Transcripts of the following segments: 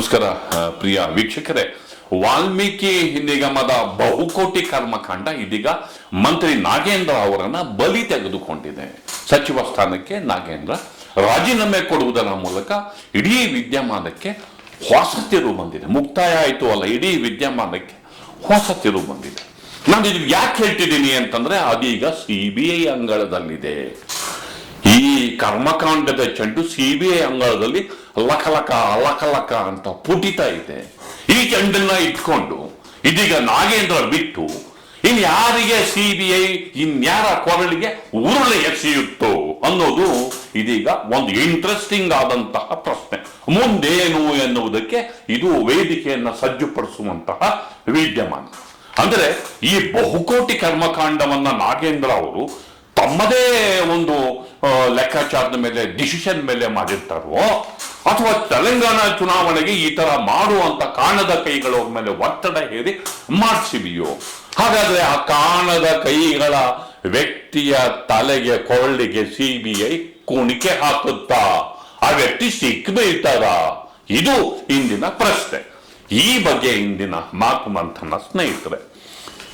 ನಮಸ್ಕಾರ ಪ್ರಿಯ ವೀಕ್ಷಕರೇ. ವಾಲ್ಮೀಕಿ ನಿಗಮದ ಬಹುಕೋಟಿ ಕರ್ಮಕಾಂಡ ಇದೀಗ ಮಂತ್ರಿ ನಾಗೇಂದ್ರ ಅವರನ್ನ ಬಲಿ ತೆಗೆದುಕೊಂಡಿದೆ. ಸಚಿವ ಸ್ಥಾನಕ್ಕೆ ನಾಗೇಂದ್ರ ರಾಜೀನಾಮೆ ಕೊಡುವುದರ ಮೂಲಕ ಇಡೀ ವಿದ್ಯಮಾನಕ್ಕೆ ಹೊಸ ತಿರು ಬಂದಿದೆ. ಮುಕ್ತಾಯ ಆಯಿತು ಅಲ್ಲ, ಇಡೀ ವಿದ್ಯಮಾನಕ್ಕೆ ಹೊಸ ತಿರು ಬಂದಿದೆ. ನಾನು ಇದು ಯಾಕೆ ಹೇಳ್ತಿದ್ದೀನಿ ಅಂತಂದ್ರೆ ಅದೀಗ ಸಿ ಬಿ ಐ ಅಂಗಳದಲ್ಲಿದೆ. ಈ ಕರ್ಮಕಾಂಡದ ಚೆಂಡು ಸಿ ಬಿ ಐ ಅಂಗಳದಲ್ಲಿ ಲಕಲಕ ಲಕಲಕ ಅಂತ ಪುಟಿತಾ ಇದೆ. ಈ ಚೆಂಡನ್ನ ಇಟ್ಕೊಂಡು ಇದೀಗ ನಾಗೇಂದ್ರ ಬಿಟ್ಟು ಇನ್ ಯಾರಿಗೆ ಸಿ ಬಿ ಐ ಇನ್ಯಾರ ಕೊರಳಿಗೆ ಉರುಳೆ ಎಸೆಯುತ್ತೋ ಅನ್ನೋದು ಇದೀಗ ಒಂದು ಇಂಟ್ರೆಸ್ಟಿಂಗ್ ಆದಂತಹ ಪ್ರಶ್ನೆ. ಮುಂದೇನು ಎನ್ನುವುದಕ್ಕೆ ಇದು ವೇದಿಕೆಯನ್ನ ಸಜ್ಜುಪಡಿಸುವಂತಹ ವಿದ್ಯಮಾನ. ಅಂದರೆ ಈ ಬಹುಕೋಟಿ ಕರ್ಮಕಾಂಡವನ್ನ ನಾಗೇಂದ್ರ ಅವರು ತಮ್ಮದೇ ಒಂದು ಲೆಕ್ಕಾಚಾರದ ಮೇಲೆ ಡಿಸಿಷನ್ ಮೇಲೆ ಮಾಡಿರ್ತಾರೋ ಅಥವಾ ತೆಲಂಗಾಣ ಚುನಾವಣೆಗೆ ಈ ತರ ಮಾಡುವಂತ ಕಾಣದ ಕೈಗಳ ಮೇಲೆ ಒತ್ತಡ ಹೇರಿ ಮಾಡಿಸಿದೆಯೋ? ಹಾಗಾದ್ರೆ ಆ ಕಾಣದ ಕೈಗಳ ವ್ಯಕ್ತಿಯ ತಲೆಗೆ ಕೊರಳಿಗೆ ಸಿ ಬಿ ಐ ಕುಣಿಕೆ ಹಾಕುತ್ತಾ? ಆ ವ್ಯಕ್ತಿ ಸಿಕ್ ಇದು ಇಂದಿನ ಪ್ರಶ್ನೆ. ಈ ಬಗ್ಗೆ ಇಂದಿನ ಮಾತು ಮಂಥನ ಸ್ನೇಹಿತರೆ.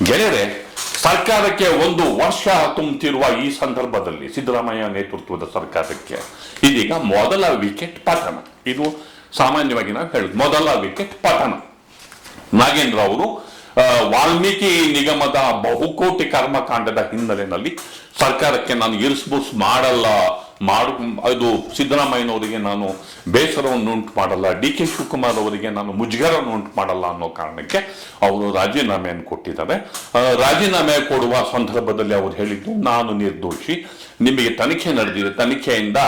ಗೆಳೆಯರೆ, ಸರ್ಕಾರಕ್ಕೆ ಒಂದು ವರ್ಷ ತುಂಬುತ್ತಿರುವ ಈ ಸಂದರ್ಭದಲ್ಲಿ ಸಿದ್ದರಾಮಯ್ಯ ನೇತೃತ್ವದ ಸರ್ಕಾರಕ್ಕೆ ಇದೀಗ ಮೊದಲ ವಿಕೆಟ್ ಪತನ. ಇದು ಸಾಮಾನ್ಯವಾಗಿ ನಾವು ಹೇಳುದು ಮೊದಲ ವಿಕೆಟ್ ಪತನ. ನಾಗೇಂದ್ರ ಅವರು ವಾಲ್ಮೀಕಿ ನಿಗಮದ ಬಹುಕೋಟಿ ಕರ್ಮಕಾಂಡದ ಹಿನ್ನೆಲೆಯಲ್ಲಿ ಸರ್ಕಾರಕ್ಕೆ ನಾನು ಇರಿಸ್ಬುಸ್ ಮಾಡಲ್ಲ ಮಾಡು, ಅದು ಸಿದ್ದರಾಮಯ್ಯನವರಿಗೆ ನಾನು ಬೇಸರವನ್ನು ಉಂಟು ಮಾಡಲ್ಲ, ಡಿ ಕೆ ಶಿವಕುಮಾರ್ ಅವರಿಗೆ ನಾನು ಮುಜುಗರವನ್ನು ಉಂಟು ಮಾಡಲ್ಲ ಅನ್ನೋ ಕಾರಣಕ್ಕೆ ಅವರು ರಾಜೀನಾಮೆಯನ್ನು ಕೊಟ್ಟಿದ್ದಾರೆ. ರಾಜೀನಾಮೆ ಕೊಡುವ ಸಂದರ್ಭದಲ್ಲಿ ಅವರು ಹೇಳಿದ್ದು, ನಾನು ನಿರ್ದೋಷಿ, ನಿಮಗೆ ತನಿಖೆ ನಡೆದಿದೆ, ತನಿಖೆಯಿಂದ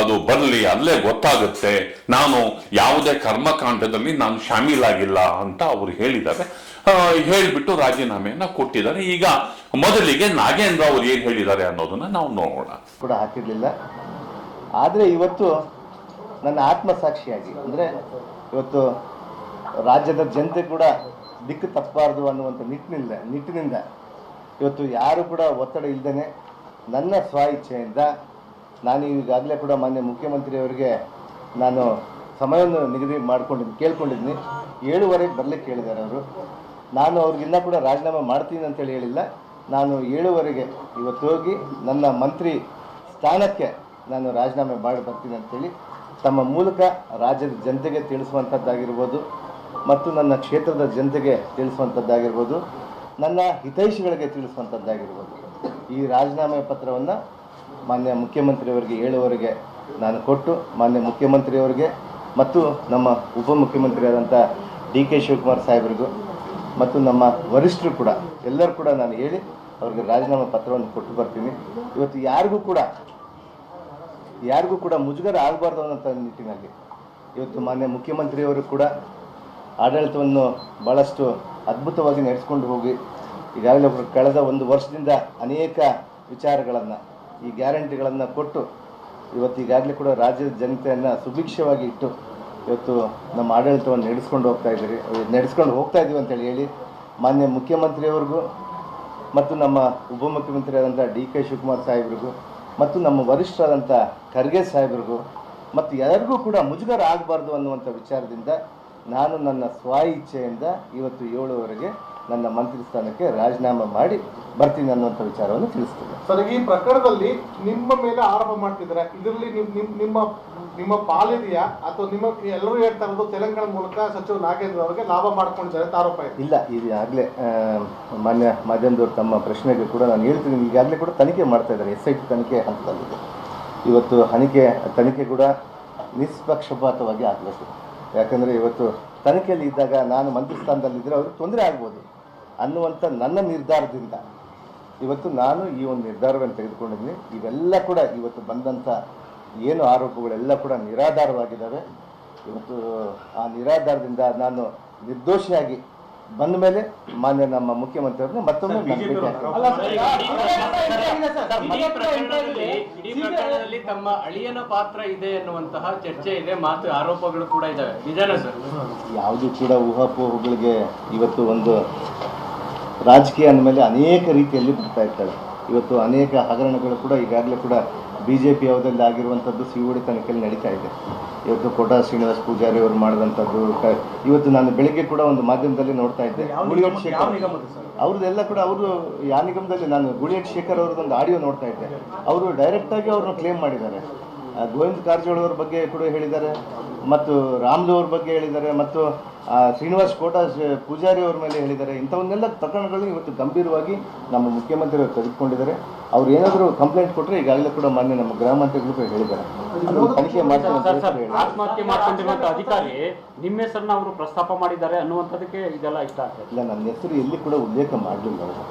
ಅದು ಬರಲಿ, ಅಲ್ಲೇ ಗೊತ್ತಾಗುತ್ತೆ, ನಾನು ಯಾವುದೇ ಕರ್ಮಕಾಂಡದಲ್ಲಿ ನಾನು ಶಾಮೀಲಾಗಿಲ್ಲ ಅಂತ ಅವರು ಹೇಳಿದ್ದಾರೆ. ಹೇಳ್ಬಿಟ್ಟು ರಾಜೀನಾಮೆಯನ್ನ ಕೊಟ್ಟಿದ್ದಾರೆ. ಈಗ ಮೊದಲಿಗೆ ನಾಗೇಂದ್ರ ಅವರು ಏನ್ ಹೇಳಿದ್ದಾರೆ ಅನ್ನೋದನ್ನ ನಾವು ನೋಡೋಣ. ಕೂಡ ಹಾಕಿರಲಿಲ್ಲ. ಆದರೆ ಇವತ್ತು ನನ್ನ ಆತ್ಮಸಾಕ್ಷಿಯಾಗಿ, ಅಂದರೆ ಇವತ್ತು ರಾಜ್ಯದ ಜನತೆ ಕೂಡ ದಿಕ್ಕು ತಪ್ಪಬಾರ್ದು ಅನ್ನುವಂಥ ನಿಟ್ಟಿನಿಂದ ನಿಟ್ಟಿನಿಂದ ಇವತ್ತು ಯಾರು ಕೂಡ ಒತ್ತಡ ಇಲ್ಲದೇ ನನ್ನ ಸ್ವ ಇಚ್ಛೆಯಿಂದ ನಾನು ಈಗಾಗಲೇ ಕೂಡ ಮಾನ್ಯ ಮುಖ್ಯಮಂತ್ರಿಯವರಿಗೆ ನಾನು ಸಮಯವನ್ನು ನಿಗದಿ ಮಾಡ್ಕೊಂಡಿದ್ದೀನಿ ಕೇಳ್ಕೊಂಡಿದ್ದೀನಿ ಏಳುವರೆಗೆ ಬರಲಿಕ್ಕೆ ಕೇಳಿದ್ದಾರೆ ಅವರು. ನಾನು ಅವ್ರಿಗಿನ್ನ ಕೂಡ ರಾಜೀನಾಮೆ ಮಾಡ್ತೀನಿ ಅಂತೇಳಿ ಹೇಳಿಲ್ಲ. ನಾನು ಏಳುವರೆಗೆ ಇವತ್ತು ಹೋಗಿ ನನ್ನ ಮಂತ್ರಿ ಸ್ಥಾನಕ್ಕೆ ನಾನು ರಾಜೀನಾಮೆ ಮಾಡಿ ಬರ್ತೀನಿ ಅಂತೇಳಿ ತಮ್ಮ ಮೂಲಕ ರಾಜ್ಯದ ಜನತೆಗೆ ತಿಳಿಸುವಂಥದ್ದಾಗಿರ್ಬೋದು ಮತ್ತು ನನ್ನ ಕ್ಷೇತ್ರದ ಜನತೆಗೆ ತಿಳಿಸುವಂಥದ್ದಾಗಿರ್ಬೋದು, ನನ್ನ ಹಿತೈಷಿಗಳಿಗೆ ತಿಳಿಸುವಂಥದ್ದಾಗಿರ್ಬೋದು. ಈ ರಾಜೀನಾಮೆ ಪತ್ರವನ್ನು ಮಾನ್ಯ ಮುಖ್ಯಮಂತ್ರಿಯವರಿಗೆ ಏಳುವರೆಗೆ ನಾನು ಕೊಟ್ಟು ಮಾನ್ಯ ಮುಖ್ಯಮಂತ್ರಿಯವರಿಗೆ ಮತ್ತು ನಮ್ಮ ಉಪಮುಖ್ಯಮಂತ್ರಿಯಾದಂಥ ಡಿ ಕೆ ಶಿವಕುಮಾರ್ ಸಾಹೇಬರಿಗೂ ಮತ್ತು ನಮ್ಮ ವರಿಷ್ಠರು ಕೂಡ, ಎಲ್ಲರೂ ಕೂಡ ನಾನು ಹೇಳಿ ಅವ್ರಿಗೆ ರಾಜೀನಾಮೆ ಪತ್ರವನ್ನು ಕೊಟ್ಟು ಬರ್ತೀನಿ. ಇವತ್ತು ಯಾರಿಗೂ ಕೂಡ ಯಾರಿಗೂ ಕೂಡ ಮುಜುಗರ ಆಗಬಾರ್ದು ಅನ್ನೋಂಥ ನಿಟ್ಟಿನಲ್ಲಿ ಇವತ್ತು ಮಾನ್ಯ ಮುಖ್ಯಮಂತ್ರಿಯವರು ಕೂಡ ಆಡಳಿತವನ್ನು ಭಾಳಷ್ಟು ಅದ್ಭುತವಾಗಿ ನಡೆಸ್ಕೊಂಡು ಹೋಗಿ, ಈಗಾಗಲೇ ಕಳೆದ ಒಂದು ವರ್ಷದಿಂದ ಅನೇಕ ವಿಚಾರಗಳನ್ನು, ಈ ಗ್ಯಾರಂಟಿಗಳನ್ನು ಕೊಟ್ಟು, ಇವತ್ತು ಈಗಾಗಲೇ ಕೂಡ ರಾಜ್ಯದ ಜನತೆಯನ್ನು ಸುಭಿಕ್ಷವಾಗಿ ಇಟ್ಟು ಇವತ್ತು ನಮ್ಮ ಆಡಳಿತವನ್ನು ನಡೆಸ್ಕೊಂಡು ಹೋಗ್ತಾ ಇದ್ದೀರಿ. ನಡೆಸ್ಕೊಂಡು ಹೋಗ್ತಾ ಇದ್ದೀವಿ ಅಂತೇಳಿ ಹೇಳಿ ಮಾನ್ಯ ಮುಖ್ಯಮಂತ್ರಿಯವ್ರಿಗೂ ಮತ್ತು ನಮ್ಮ ಉಪಮುಖ್ಯಮಂತ್ರಿಯಾದಂಥ ಡಿ ಕೆ ಶಿವಕುಮಾರ್ ಸಾಹೇಬ್ರಿಗೂ ಮತ್ತು ನಮ್ಮ ವರಿಷ್ಠರಾದಂಥ ಖರ್ಗೆ ಸಾಹೇಬ್ರಿಗೂ ಮತ್ತು ಎಲ್ಲರಿಗೂ ಕೂಡ ಮುಜುಗರ ಆಗಬಾರ್ದು ಅನ್ನುವಂಥ ವಿಚಾರದಿಂದ ನಾನು ನನ್ನ ಸ್ವ ಇಚ್ಛೆಯಿಂದ ಇವತ್ತು ಏಳುವರೆಗೆ ನನ್ನ ಮಂತ್ರಿ ಸ್ಥಾನಕ್ಕೆ ರಾಜೀನಾಮೆ ಮಾಡಿ ಬರ್ತೀನಿ ಅನ್ನುವಂಥ ವಿಚಾರವನ್ನು ತಿಳಿಸ್ತೀನಿ. ಸರ್ ಈ ಪ್ರಕರಣದಲ್ಲಿ ನಿಮ್ಮ ಮೇಲೆ ಆರೋಪ ಮಾಡ್ತಿದ್ದಾರೆ. ಇದರಲ್ಲಿ ನಿಮ್ ನಿಮ್ ನಿಮ್ಮ ನಿಮ್ಮ ಪಾಲಿದೆಯಾ? ಅಥವಾ ನಿಮ್ಮ ಎಲ್ಲರೂ ಹೇಳ್ತಾ ಇರೋದು ತೆಲಂಗಾಣ ಮೂಲಕ ಸಚಿವ ನಾಗೇಂದ್ರ ಅವರಿಗೆ ಲಾಭ ಮಾಡ್ಕೊಂಡಿದ್ದಾರೆ ಅಂತ ಆರೋಪ ಇದೆ. ಇಲ್ಲ ಇದು ಆಗಲೇ ಮಾನ್ಯ ಮಾಧ್ಯಮದವರು ತಮ್ಮ ಪ್ರಶ್ನೆಗೆ ಕೂಡ ನಾನು ಹೇಳ್ತೀನಿ. ಈಗಾಗಲೇ ಕೂಡ ತನಿಖೆ ಮಾಡ್ತಾ ಇದ್ದಾರೆ. ಎಸ್ ಐ ಟಿ ತನಿಖೆ ಹಂತದಲ್ಲಿದೆ. ಇವತ್ತು ಹನಿಕೆ ತನಿಖೆ ಕೂಡ ನಿಷ್ಪಕ್ಷಪಾತವಾಗಿ ಆಗಬೇಕು. ಯಾಕಂದರೆ ಇವತ್ತು ತನಿಖೆಯಲ್ಲಿ ಇದ್ದಾಗ ನಾನು ಮಂತ್ರಿ ಸ್ಥಾನದಲ್ಲಿದ್ದರೆ ಅವ್ರಿಗೆ ತೊಂದರೆ ಆಗ್ಬೋದು ಅನ್ನುವಂಥ ನನ್ನ ನಿರ್ಧಾರದಿಂದ ಇವತ್ತು ನಾನು ಈ ಒಂದು ನಿರ್ಧಾರವನ್ನು ತೆಗೆದುಕೊಂಡಿದ್ದೀನಿ. ಇವೆಲ್ಲ ಕೂಡ ಇವತ್ತು ಬಂದಂಥ ಏನು ಆರೋಪಗಳೆಲ್ಲ ಕೂಡ ನಿರಾಧಾರವಾಗಿದ್ದಾವೆ. ಇವತ್ತು ಆ ನಿರಾಧಾರದಿಂದ ನಾನು ನಿರ್ದೋಷಿಯಾಗಿ ಬಂದ ಮೇಲೆ ಮಾನ್ಯ ನಮ್ಮ ಮುಖ್ಯಮಂತ್ರಿಯವ್ರನ್ನ ಮತ್ತೊಮ್ಮೆ ತಮ್ಮ ಅಳಿಯನ ಪಾತ್ರ ಇದೆ ಎನ್ನುವಂತಹ ಚರ್ಚೆ ಇದೆ ಮಾತು ಆರೋಪಗಳು ಕೂಡ ಇದಾವೆ. ನಿಜಾನ ಸರ್? ಯಾವುದು ಕೂಡ ಊಹಾಪೋಹಗಳಿಗೆ ಇವತ್ತು ಒಂದು ರಾಜಕೀಯ ಅಂದಮೇಲೆ ಅನೇಕ ರೀತಿಯಲ್ಲಿ ಬರ್ತಾ ಇರ್ತವೆ ಇವತ್ತು ಅನೇಕ ಹಗರಣಗಳು ಕೂಡ ಈಗಾಗಲೇ ಕೂಡ ಬಿ ಜೆ ಪಿ ಯಾವುದಲ್ಲಿ ಆಗಿರುವಂಥದ್ದು ಸಿ ಡಿ ತನಿಖೆಯಲ್ಲಿ ನಡೀತಾ ಇದೆ. ಇವತ್ತು ಕೋಟಾ ಶ್ರೀನಿವಾಸ್ ಪೂಜಾರಿ ಅವರು ಮಾಡಿದಂಥದ್ದು ಇವತ್ತು ನಾನು ಬೆಳಿಗ್ಗೆ ಕೂಡ ಒಂದು ಮಾಧ್ಯಮದಲ್ಲಿ ನೋಡ್ತಾ ಇದ್ದೆ. ಗುಳಿಯಟ್ ಶೇಖರ್ ಅವ್ರದ್ದೆಲ್ಲ ಕೂಡ ಅವರು ಯಾವ ನಿಗಮದಲ್ಲಿ ನಾನು ಗುಳಿಯಟ್ ಶೇಖರ್ ಅವ್ರದ್ದೊಂದು ಆಡಿಯೋ ನೋಡ್ತಾ ಇದ್ದೆ. ಅವರು ಡೈರೆಕ್ಟಾಗಿ ಅವ್ರನ್ನ ಕ್ಲೇಮ್ ಮಾಡಿದ್ದಾರೆ. ಗೋವಿಂದ ಕಾರಜೋಳ ಅವ್ರ ಬಗ್ಗೆ ಕೂಡ ಹೇಳಿದ್ದಾರೆ. ಮತ್ತು ರಾಮ್ಲು ಅವ್ರ ಬಗ್ಗೆ ಹೇಳಿದ್ದಾರೆ. ಮತ್ತು ಶ್ರೀನಿವಾಸ್ ಕೋಟ ಪೂಜಾರಿ ಅವ್ರ ಮೇಲೆ ಹೇಳಿದ್ದಾರೆ. ಇಂಥವನ್ನೆಲ್ಲ ಪ್ರಕರಣಗಳು ಇವತ್ತು ಗಂಭೀರವಾಗಿ ನಮ್ಮ ಮುಖ್ಯಮಂತ್ರಿಗಳು ತೆಗೆದುಕೊಂಡಿದ್ದಾರೆ. ಅವ್ರು ಏನಾದರೂ ಕಂಪ್ಲೇಂಟ್ ಕೊಟ್ಟರೆ ಈಗಾಗಲೇ ಕೂಡ ಮಾನ್ಯ ನಮ್ಮ ಗ್ರಾಮ ಮಂತ್ರಿಗಳು ಕೂಡ ಹೇಳಿದ್ದಾರೆ. ತನಿಖೆ ಮಾಡ್ತಾರೆ ಆತ್ಮಹತ್ಯೆ ಅಧಿಕಾರಿ ನಿಮ್ಮ ಹೆಸರನ್ನ ಅವರು ಪ್ರಸ್ತಾಪ ಮಾಡಿದ್ದಾರೆ ಅನ್ನುವಂಥದ್ದಕ್ಕೆ ಇದೆಲ್ಲ ಇಷ್ಟ ಆಗ್ತದೆ ಇಲ್ಲ ನನ್ನ ಹೆಸರು ಎಲ್ಲಿ ಕೂಡ ಉಲ್ಲೇಖ ಮಾಡಲಿಲ್ಲ ಅವರು.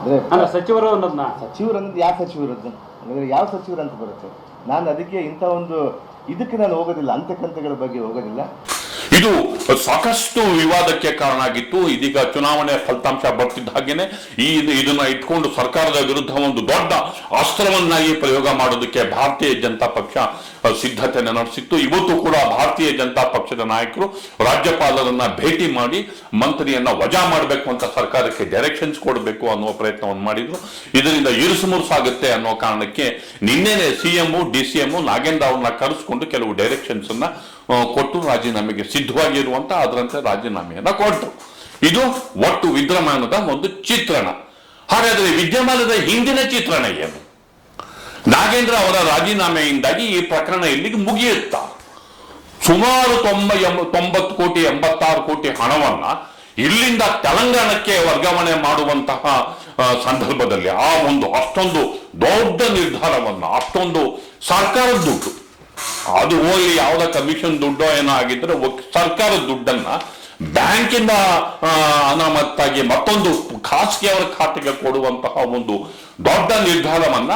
ಅಂದರೆ ಅಂದ್ರೆ ಸಚಿವರು ಅನ್ನೋದನ್ನ ಸಚಿವರು ಅನ್ನೋದು ಯಾವ ಸಚಿವರು ಅಂದರೆ ಯಾವ ಸಚಿವರು ಅಂತ ಬರುತ್ತೆ? ನಾನು ಅದಕ್ಕೆ ಇಂಥ ಒಂದು ಇದಕ್ಕೆ ನಾನು ಹೋಗೋದಿಲ್ಲ ಅಂತ್ಯಕಂತೆಗಳ ಬಗ್ಗೆ ಹೋಗೋದಿಲ್ಲ. ಇದು ಸಾಕಷ್ಟು ವಿವಾದಕ್ಕೆ ಕಾರಣ ಆಗಿತ್ತು. ಇದೀಗ ಚುನಾವಣೆ ಫಲಿತಾಂಶ ಬರ್ತಿದ್ದ ಹಾಗೇನೆ, ಈ ಇದನ್ನ ಇಟ್ಕೊಂಡು ಸರ್ಕಾರದ ವಿರುದ್ಧ ಒಂದು ದೊಡ್ಡ ಅಸ್ತ್ರವನ್ನಾಗಿ ಪ್ರಯೋಗ ಮಾಡೋದಕ್ಕೆ ಭಾರತೀಯ ಜನತಾ ಪಕ್ಷ ಸಿದ್ಧತೆಯನ್ನು ನಡೆಸಿತ್ತು. ಇವತ್ತು ಕೂಡ ಭಾರತೀಯ ಜನತಾ ಪಕ್ಷದ ನಾಯಕರು ರಾಜ್ಯಪಾಲರನ್ನ ಭೇಟಿ ಮಾಡಿ ಮಂತ್ರಿಯನ್ನ ವಜಾ ಮಾಡಬೇಕು ಅಂತ ಸರ್ಕಾರಕ್ಕೆ ಡೈರೆಕ್ಷನ್ಸ್ ಕೊಡಬೇಕು ಅನ್ನುವ ಪ್ರಯತ್ನವನ್ನು ಮಾಡಿದ್ರು. ಇದರಿಂದ ಇರುಸು ಮುರುಸಾಗುತ್ತೆ ಅನ್ನೋ ಕಾರಣಕ್ಕೆ ನಿನ್ನೆನೆ CM D C M Nagendra ಅವ್ರನ್ನ ಕರೆಸ್ಕೊಂಡು ಕೆಲವು ಡೈರೆಕ್ಷನ್ಸ್ ಅನ್ನ ಕೊಟ್ಟು ರಾಜೀನಾಮೆಗೆ ಸಿದ್ಧವಾಗಿರುವಂತ ಅದರಂತೆ ರಾಜೀನಾಮೆಯನ್ನ ಕೊಟ್ಟರು. ಇದು ಒಟ್ಟು ವಿದ್ಯಮಾನದ ಒಂದು ಚಿತ್ರಣ. ಹಾಗಾದ್ರೆ ವಿದ್ಯಮಾನದ ಹಿಂದಿನ ಚಿತ್ರಣ ಏನು? ನಾಗೇಂದ್ರ ಅವರ ರಾಜೀನಾಮೆಯಿಂದಾಗಿ ಈ ಪ್ರಕರಣ ಇಲ್ಲಿಗೆ ಮುಗಿಯುತ್ತ. ಸುಮಾರು ತೊಂಬ ಎಂಬ, ತೊಂಬತ್ತು ಕೋಟಿ, ಎಂಬತ್ತಾರು ಕೋಟಿ ಹಣವನ್ನ ಇಲ್ಲಿಂದ ತೆಲಂಗಾಣಕ್ಕೆ ವರ್ಗಾವಣೆ ಮಾಡುವಂತಹ ಸಂದರ್ಭದಲ್ಲಿ ಆ ಒಂದು ಅಷ್ಟೊಂದು ದೊಡ್ಡ ನಿರ್ಧಾರವನ್ನು, ಅಷ್ಟೊಂದು ಸರ್ಕಾರದ ದುಡ್ಡು. ಅದು ಹೋಗಿ ಯಾವ್ದ ಕಮಿಷನ್ ದುಡ್ಡೋ ಏನೋ ಆಗಿದ್ರೆ ಸರ್ಕಾರದ ದುಡ್ಡನ್ನ ಬ್ಯಾಂಕಿಂದ ಅನಾಮತ್ತಾಗಿ ಮತ್ತೊಂದು ಖಾಸಗಿಯವರ ಖಾತೆಗೆ ಕೊಡುವಂತಹ ಒಂದು ದೊಡ್ಡ ನಿರ್ಧಾರವನ್ನ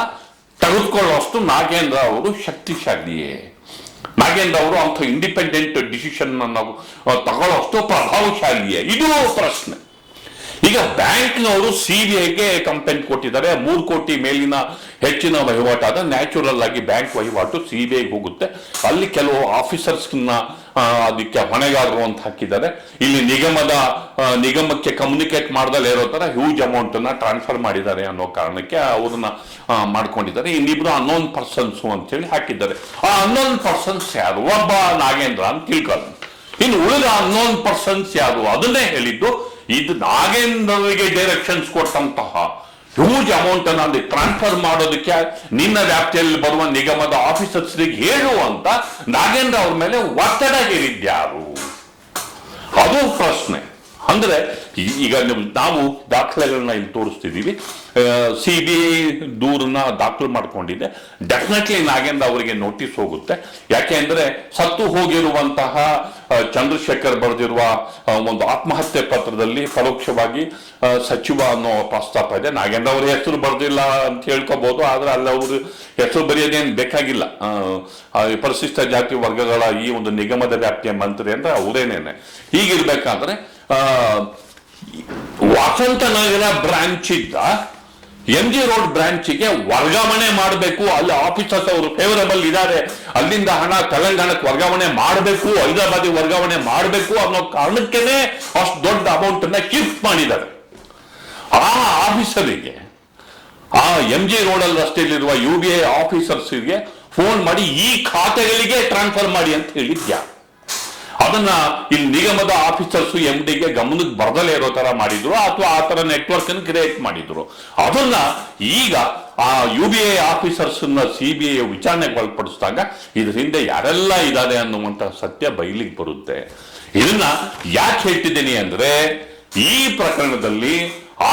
ತೆಗೆದುಕೊಳ್ಳುವಷ್ಟು ನಾಗೇಂದ್ರ ಅವರು ಶಕ್ತಿಶಾಲಿಯೇ. ನಾಗೇಂದ್ರ ಅವರು ಅಂಥ ಇಂಡಿಪೆಂಡೆಂಟ್ ಡಿಸಿಷನ್ ಅನ್ನು ತಗೊಳ್ಳೋಷ್ಟು ಪ್ರಭಾವಶಾಲಿಯೇ. ಇದು ಪ್ರಶ್ನೆ. ಈಗ ಬ್ಯಾಂಕ್ನವರು ಸಿ ಬಿ ಐಗೆ ಕಂಪ್ಲೇಂಟ್ ಕೊಟ್ಟಿದ್ದಾರೆ. ಮೂರು ಕೋಟಿ ಮೇಲಿನ ಹೆಚ್ಚಿನ ವಹಿವಾಟಾದ ನ್ಯಾಚುರಲ್ ಆಗಿ ಬ್ಯಾಂಕ್ ವಹಿವಾಟು ಸಿ ಬಿ ಐಗೆ ಹೋಗುತ್ತೆ. ಅಲ್ಲಿ ಕೆಲವು ಆಫೀಸರ್ಸ್ನ ಅದಕ್ಕೆ ಹೊಣೆಗಾರರು ಅಂತ ಹಾಕಿದ್ದಾರೆ. ಇಲ್ಲಿ ನಿಗಮದ ನಿಗಮಕ್ಕೆ ಕಮ್ಯುನಿಕೇಟ್ ಮಾಡ್ದಲ್ಲೇ ಇರೋ ತರ ಹ್ಯೂಜ್ ಅಮೌಂಟ್ ಅನ್ನ ಟ್ರಾನ್ಸ್ಫರ್ ಮಾಡಿದ್ದಾರೆ ಅನ್ನೋ ಕಾರಣಕ್ಕೆ ಅವ್ರನ್ನ ಮಾಡ್ಕೊಂಡಿದ್ದಾರೆ. ಇನ್ನಿಬ್ರು ಅನ್ನೋನ್ ಪರ್ಸನ್ಸ್ ಅಂತೇಳಿ ಹಾಕಿದ್ದಾರೆ. ಆ ಅನ್ನೋನ್ ಪರ್ಸನ್ಸ್ ಯಾರು? ಒಬ್ಬ ನಾಗೇಂದ್ರ ಅಂತ ತಿಳ್ಕೊಳ್ಳಿ ಇನ್ನು ಉಳಿದ ಅನ್ನೋನ್ ಪರ್ಸನ್ಸ್ ಯಾರು? ಅದನ್ನೇ ಹೇಳಿದ್ದು ಇದು ನಾಗೇಂದ್ರರಿಗೆ ಡೈರೆಕ್ಷನ್ಸ್ ಕೊಟ್ಟಂತಹ ಹ್ಯೂಜ್ ಅಮೌಂಟ್ ಅನ್ನು ಅಲ್ಲಿ ಟ್ರಾನ್ಸ್ಫರ್ ಮಾಡೋದಕ್ಕೆ ನಿನ್ನ ವ್ಯಾಪ್ತಿಯಲ್ಲಿ ಬರುವ ನಿಗಮದ ಆಫೀಸರ್ಸ್ರಿಗೆ ಹೇಳು ಅಂತ ನಾಗೇಂದ್ರ ಅವ್ರ ಮೇಲೆ ಒತ್ತಡ ಹೇರಿದ್ಯಾರು ಅದು ಪ್ರಶ್ನೆ. ಅಂದ್ರೆ ಈಗ ನೀವು- ದಾಖಲೆಗಳನ್ನ ಇಲ್ಲಿ ತೋರಿಸ್ತಿದ್ದೀವಿ ಸಿ ಬಿ ಐ ದೂರನ್ನ ದಾಖಲು ಮಾಡ್ಕೊಂಡಿದೆ. ಡೆಫಿನೆಟ್ಲಿ ನಾಗೇಂದ್ರ ಅವರಿಗೆ ನೋಟಿಸ್ ಹೋಗುತ್ತೆ. ಯಾಕೆ ಅಂದ್ರೆ ಸತ್ತು ಹೋಗಿರುವಂತಹ ಚಂದ್ರಶೇಖರ್ ಬರೆದಿರುವ ಒಂದು ಆತ್ಮಹತ್ಯೆ ಪತ್ರದಲ್ಲಿ ಪರೋಕ್ಷವಾಗಿ ಸಚಿವ ಅನ್ನೋ ಪ್ರಸ್ತಾಪ ಇದೆ. ನಾಗೇಂದ್ರ ಅವರ ಹೆಸರು ಬರೆದಿಲ್ಲ ಅಂತ ಹೇಳ್ಕೋಬಹುದು ಆದ್ರೆ ಅಲ್ಲಿ ಅವರು ಹೆಸರು ಬರೆಯೋದೇನು ಬೇಕಾಗಿಲ್ಲ. ಪರಿಶಿಷ್ಟ ಜಾತಿ ವರ್ಗಗಳ ಈ ಒಂದು ನಿಗಮದ ವ್ಯಾಪ್ತಿಯ ಮಂತ್ರಿ ಅಂದ್ರೆ ಅವರೇನೇನೆ. ಹೀಗಿರ್ಬೇಕಾದ್ರೆ ಆ, ವಸಂತನಗರ ಬ್ರಾಂಚ್ ಇದ್ದ ಎಂ ಜಿ ರೋಡ್ ಬ್ರಾಂಚಿಗೆ ವರ್ಗಾವಣೆ ಮಾಡಬೇಕು. ಅಲ್ಲಿ ಆಫೀಸರ್ಸ್ ಅವರು ಫೇವರಬಲ್ ಇದ್ದಾರೆ ಅಲ್ಲಿಂದ ಹಣ ತೆಲಂಗಾಣಕ್ಕೆ ವರ್ಗಾವಣೆ ಮಾಡಬೇಕು. ಹೈದರಾಬಾದ್ ವರ್ಗಾವಣೆ ಮಾಡಬೇಕು ಅನ್ನೋ ಕಾರಣಕ್ಕೇನೆ ಅಷ್ಟು ದೊಡ್ಡ ಅಮೌಂಟ್ ಅನ್ನ ಶಿಫ್ಟ್ ಮಾಡಿದ್ದಾರೆ. ಆ ಆಫೀಸರಿಗೆ ಆ ಎಂ ಜಿ ಅಲ್ಲಿ ರಸ್ತೆಯಲ್ಲಿರುವ ಯು ಬಿ ಐ ಆಫೀಸರ್ಸ್ಗೆ ಫೋನ್ ಮಾಡಿ ಈ ಖಾತೆಗಳಿಗೆ ಟ್ರಾನ್ಸ್ಫರ್ ಮಾಡಿ ಅಂತ ಹೇಳಿದ್ಯಾ? ಅದನ್ನ ಇಲ್ಲಿ ನಿಗಮದ ಆಫೀಸರ್ಸ್ ಎಂ ಡಿಗೆ ಗಮನಕ್ಕೆ ಬರದಲೇ ಇರೋ ತರ ಮಾಡಿದ್ರು, ಅಥವಾ ಆ ತರ ನೆಟ್ವರ್ಕ್ ಅನ್ನು ಕ್ರಿಯೇಟ್ ಮಾಡಿದ್ರು. ಅದನ್ನ ಈಗ ಆ U B I officers C B I ವಿಚಾರಣೆಗೆ ಒಳಪಡಿಸಿದಾಗ ಇದ್ರ ಹಿಂದೆ ಯಾರೆಲ್ಲ ಇದ್ದಾರೆ ಅನ್ನುವಂತ ಸತ್ಯ ಬಯಲಿಗೆ ಬರುತ್ತೆ. ಇದನ್ನ ಯಾಕೆ ಹೇಳ್ತಿದ್ದೀನಿ ಅಂದ್ರೆ, ಈ ಪ್ರಕರಣದಲ್ಲಿ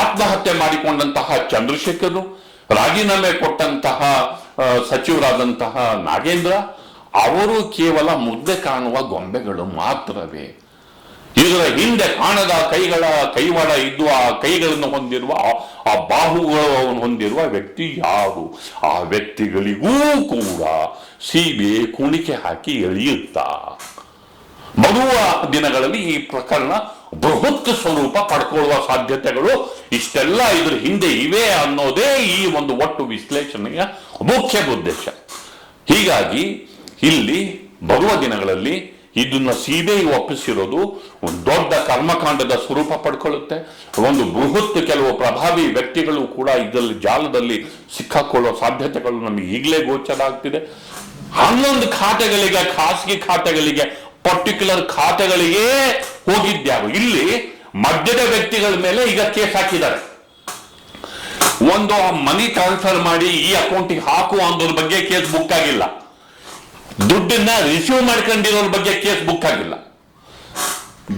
ಆತ್ಮಹತ್ಯೆ ಮಾಡಿಕೊಂಡಂತಹ ಚಂದ್ರಶೇಖರ್ ರಾಜೀನಾಮೆ ಕೊಟ್ಟಂತಹ ಸಚಿವರಾದಂತಹ ನಾಗೇಂದ್ರ ಅವರು ಕೇವಲ ಮುದ್ದೆ ಕಾಣುವ ಗೊಂಬೆಗಳು ಮಾತ್ರವೇ. ಇದರ ಹಿಂದೆ ಕಾಣದ ಕೈಗಳ ಕೈವಾಡ ಇದ್ದು ಆ ಕೈಗಳನ್ನು ಹೊಂದಿರುವ, ಆ- ಬಾಹುಗಳು ಅವನು ಹೊಂದಿರುವ ವ್ಯಕ್ತಿ ಯಾರು? ಆ ವ್ಯಕ್ತಿಗಳಿಗೂ ಕೂಡ ಸೀಬೆ ಕುಣಿಕೆ ಹಾಕಿ ಎಳೆಯುತ್ತ. ಬರುವ ದಿನಗಳಲ್ಲಿ ಈ ಪ್ರಕರಣ ಬೃಹತ್ ಸ್ವರೂಪ ಪಡ್ಕೊಳ್ಳುವ ಸಾಧ್ಯತೆಗಳು ಇಷ್ಟೆಲ್ಲ ಇದ್ರ ಹಿಂದೆ ಇವೆ ಅನ್ನೋದೇ ಈ ಒಂದು ಒಟ್ಟು ವಿಶ್ಲೇಷಣೆಯ ಮುಖ್ಯ ಉದ್ದೇಶ. ಹೀಗಾಗಿ ಇಲ್ಲಿ ಬರುವ ದಿನಗಳಲ್ಲಿ ಇದನ್ನ ಸೀದೆ ಒಪ್ಪಿಸಿರೋದು ಒಂದು ದೊಡ್ಡ ಕರ್ಮಕಾಂಡದ ಸ್ವರೂಪ ಪಡ್ಕೊಳ್ಳುತ್ತೆ. ಒಂದು ಬೃಹತ್ ಕೆಲವು ಪ್ರಭಾವಿ ವ್ಯಕ್ತಿಗಳು ಕೂಡ ಇದರಲ್ಲಿ ಜಾಲದಲ್ಲಿ ಸಿಕ್ಕಾಕೊಳ್ಳೋ ಸಾಧ್ಯತೆಗಳು ನಮಗೆ ಈಗಲೇ ಗೋಚರ ಆಗ್ತಿದೆ. ಹನ್ನೊಂದು ಖಾತೆಗಳಿಗೆ, ಖಾಸಗಿ ಖಾತೆಗಳಿಗೆ ಪರ್ಟಿಕ್ಯುಲರ್ ಖಾತೆಗಳಿಗೆ ಹೋಗಿದ್ದಾವೆ ಇಲ್ಲಿ ಮಧ್ಯದ ವ್ಯಕ್ತಿಗಳ ಮೇಲೆ ಈಗ ಕೇಸ್ ಹಾಕಿದ್ದಾರೆ. ಒಂದು ಮನಿ ಟ್ರಾನ್ಸ್ಫರ್ ಮಾಡಿ ಈ ಅಕೌಂಟಿಗೆ ಹಾಕು ಅನ್ನೋದ್ರ ಬಗ್ಗೆ ಕೇಸ್ ಬುಕ್ ಆಗಿಲ್ಲ. ದುಡ್ಡನ್ನ ರಿಸೀವ್ ಮಾಡ್ಕೊಂಡಿರೋರ ಬಗ್ಗೆ ಕೇಸ್ ಬುಕ್ ಆಗಿಲ್ಲ.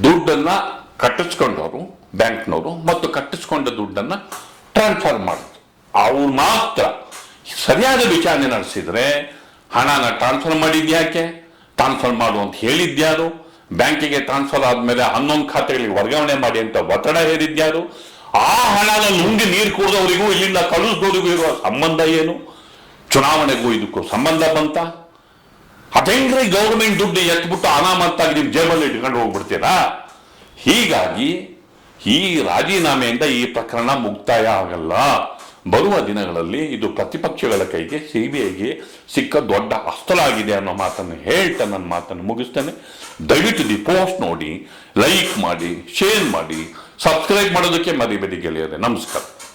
ದುಡ್ಡನ್ನ ಕಟ್ಟಿಸ್ಕೊಂಡವರು, ಬ್ಯಾಂಕ್ನವರು ಮತ್ತು ಕಟ್ಟಿಸ್ಕೊಂಡ ದುಡ್ಡನ್ನ ಟ್ರಾನ್ಸ್ಫರ್ ಮಾಡಿದ್ರು ಅವ್ರು ಮಾತ್ರ ಸರಿಯಾದ ವಿಚಾರಣೆ ನಡೆಸಿದ್ರೆ ಹಣನ ಟ್ರಾನ್ಸ್ಫರ್ ಮಾಡಿದ್ಯಾಕೆ ಟ್ರಾನ್ಸ್ಫರ್ ಮಾಡು ಅಂತ ಹೇಳಿದ್ಯಾರು ಬ್ಯಾಂಕಿಗೆ ಟ್ರಾನ್ಸ್ಫರ್ ಆದ್ಮೇಲೆ ಹನ್ನೊಂದು ಖಾತೆಗಳಿಗೆ ವರ್ಗಾವಣೆ ಮಾಡಿ ಅಂತ ಒತ್ತಡ ಹೇರಿದ್ಯಾರು ಆ ಹಣನ ನುಂಗಿ ನೀರು ಕುಡಿದವರಿಗೂ ಇಲ್ಲಿಂದ ಕಳಿಸ್ದವರಿಗೂ ಇರುವ ಸಂಬಂಧ ಏನು? ಚುನಾವಣೆಗೂ ಇದಕ್ಕೂ ಸಂಬಂಧ ಬಂತ? ಅದೇಂಗ್ರೆ ಗೌರ್ಮೆಂಟ್ ದುಡ್ಡು ಎತ್ಬಿಟ್ಟು ಅನಾಮತ್ತಾಗಿ ನೀವು ಜೇಬಲ್ಲಿ ಇಟ್ಕೊಂಡು ಹೋಗ್ಬಿಡ್ತೀರಾ? ಹೀಗಾಗಿ ಈ ರಾಜೀನಾಮೆಯಿಂದ ಈ ಪ್ರಕರಣ ಮುಕ್ತಾಯ ಆಗಲ್ಲ. ಬರುವ ದಿನಗಳಲ್ಲಿ ಇದು ಪ್ರತಿಪಕ್ಷಗಳ ಕೈಗೆ ಸಿಬಿಐಗೆ ಸಿಕ್ಕ ದೊಡ್ಡ ಅಸ್ತಲಾಗಿದೆ ಅನ್ನೋ ಮಾತನ್ನು ಹೇಳ್ತಾ ನನ್ನ ಮಾತನ್ನು ಮುಗಿಸ್ತೇನೆ. ದಯವಿಟ್ಟು ದಿ ಪೋಸ್ಟ್ ನೋಡಿ, ಲೈಕ್ ಮಾಡಿ, ಶೇರ್ ಮಾಡಿ, ಸಬ್ಸ್ಕ್ರೈಬ್ ಮಾಡೋದಕ್ಕೆ ಮರಿಬೇಡಿ ಗೆಳೆಯದೆ ನಮಸ್ಕಾರ.